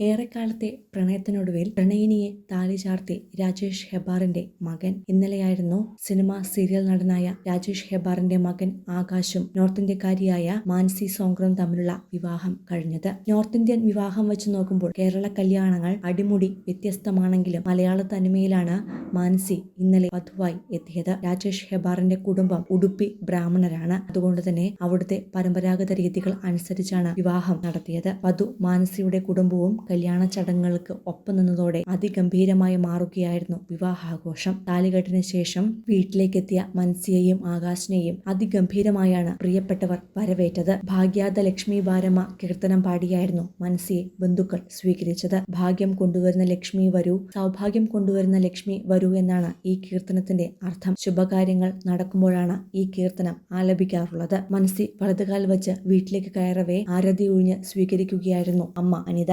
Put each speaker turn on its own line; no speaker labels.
ഏറെക്കാലത്തെ പ്രണയത്തിനൊടുവിൽ പ്രണയിനിയെ താലി ചാർത്തി രാജേഷ് ഹെബാറിന്റെ മകൻ. ഇന്നലെയായിരുന്നു സിനിമ സീരിയൽ നടനായ രാജേഷ് ഹെബാറിന്റെ മകൻ ആകാശും നോർത്ത് ഇന്ത്യക്കാരിയായ മാൻസി സോങ്ക്രം തമ്മിലുള്ള വിവാഹം കഴിഞ്ഞത്. നോർത്ത് ഇന്ത്യൻ വിവാഹം വെച്ച് നോക്കുമ്പോൾ കേരള കല്യാണങ്ങൾ അടിമുടി വ്യത്യസ്തമാണെങ്കിലും മലയാള തനിമയിലാണ് മാൻസി ഇന്നലെ വധുവായി എത്തിയത്. രാജേഷ് ഹെബാറിന്റെ കുടുംബം ഉടുപ്പി ബ്രാഹ്മണരാണ്. അതുകൊണ്ട് തന്നെ അവിടുത്തെ പരമ്പരാഗത രീതികൾ അനുസരിച്ചാണ് വിവാഹം നടത്തിയത്. വധു മാനസിയുടെ കുടുംബവും കല്യാണ ചടങ്ങുകൾക്ക് ഒപ്പം നിന്നതോടെ അതിഗംഭീരമായി മാറുകയായിരുന്നു വിവാഹാഘോഷം. താലികെട്ടിന് ശേഷം വീട്ടിലേക്കെത്തിയ മൻസിയെയും ആകാശിനെയും അതിഗംഭീരമായാണ് പ്രിയപ്പെട്ടവർ വരവേറ്റത്. ഭാഗ്യാത ലക്ഷ്മി ബാരമ്മ കീർത്തനം പാടിയായിരുന്നു മൻസിയെ ബന്ധുക്കൾ സ്വീകരിച്ചത്. ഭാഗ്യം കൊണ്ടുവരുന്ന ലക്ഷ്മി വരൂ സൗഭാഗ്യം കൊണ്ടുവരുന്ന ലക്ഷ്മി വരൂ എന്നാണ് ഈ കീർത്തനത്തിന്റെ അർത്ഥം. ശുഭകാര്യങ്ങൾ നടക്കുമ്പോഴാണ് ഈ കീർത്തനം ആലപിക്കാറുള്ളത്. മനസ്സി വലതുകാൽ വെച്ച് വീട്ടിലേക്ക് കയറവേ ആരതി ഒഴിഞ്ഞ് സ്വീകരിക്കുകയായിരുന്നു അമ്മ അനിത.